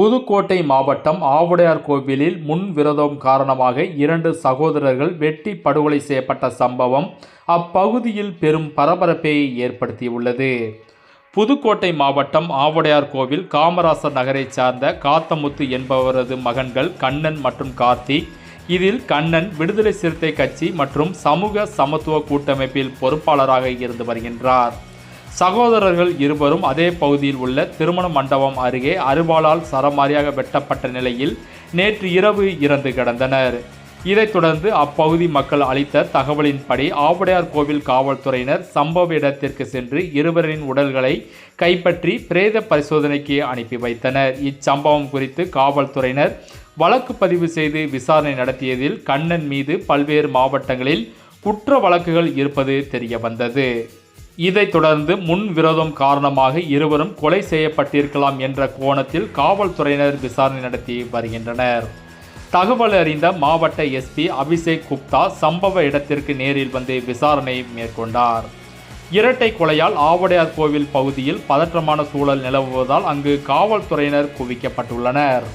புதுக்கோட்டை மாவட்டம் ஆவுடையார் கோவிலில் முன் விரோதம் காரணமாக இரண்டு சகோதரர்கள் வெட்டி படுகொலை செய்யப்பட்ட சம்பவம் அப்பகுதியில் பெரும் பரபரப்பை ஏற்படுத்தியுள்ளது. புதுக்கோட்டை மாவட்டம் ஆவுடையார் கோவில் காமராசர் நகரைச் சார்ந்த காத்தமுத்து என்பவரது மகன்கள் கண்ணன் மற்றும் கார்த்திக். இதில் கண்ணன் விடுதலை சிறுத்தை கட்சி மற்றும் சமூக சமத்துவ கூட்டமைப்பில் பொறுப்பாளராக இருந்து வருகின்றார். சகோதரர்கள் இருவரும் அதே பகுதியில் உள்ள திருமண மண்டபம் அருகே அருவாளால் சரமாரியாக வெட்டப்பட்ட நிலையில் நேற்று இரவு இறந்து கிடந்தனர். இதைத் தொடர்ந்து அப்பகுதி மக்கள் அளித்த தகவலின்படி ஆவுடையார் கோவில் காவல்துறையினர் சம்பவ இடத்திற்கு சென்று இருவரின் உடல்களை கைப்பற்றி பிரேத பரிசோதனைக்கு அனுப்பி வைத்தனர். இச்சம்பவம் குறித்து காவல்துறையினர் வழக்கு பதிவு செய்து விசாரணை நடத்தியதில் கண்ணன் மீது பல்வேறு மாவட்டங்களில் குற்ற வழக்குகள் இருப்பது தெரியவந்தது. இதைத் தொடர்ந்து முன் விரோதம் காரணமாக இருவரும் கொலை செய்யப்பட்டிருக்கலாம் என்ற கோணத்தில் காவல்துறையினர் விசாரணை நடத்தி வருகின்றனர். தகவல் அறிந்த மாவட்ட எஸ்பி அபிஷேக் குப்தா சம்பவ இடத்திற்கு நேரில் வந்து விசாரணை மேற்கொண்டார். இரட்டை கொலையால் ஆவடையார் கோவில் பகுதியில் பதற்றமான சூழல் நிலவுவதால் அங்கு காவல்துறையினர் குவிக்கப்பட்டுள்ளனர்.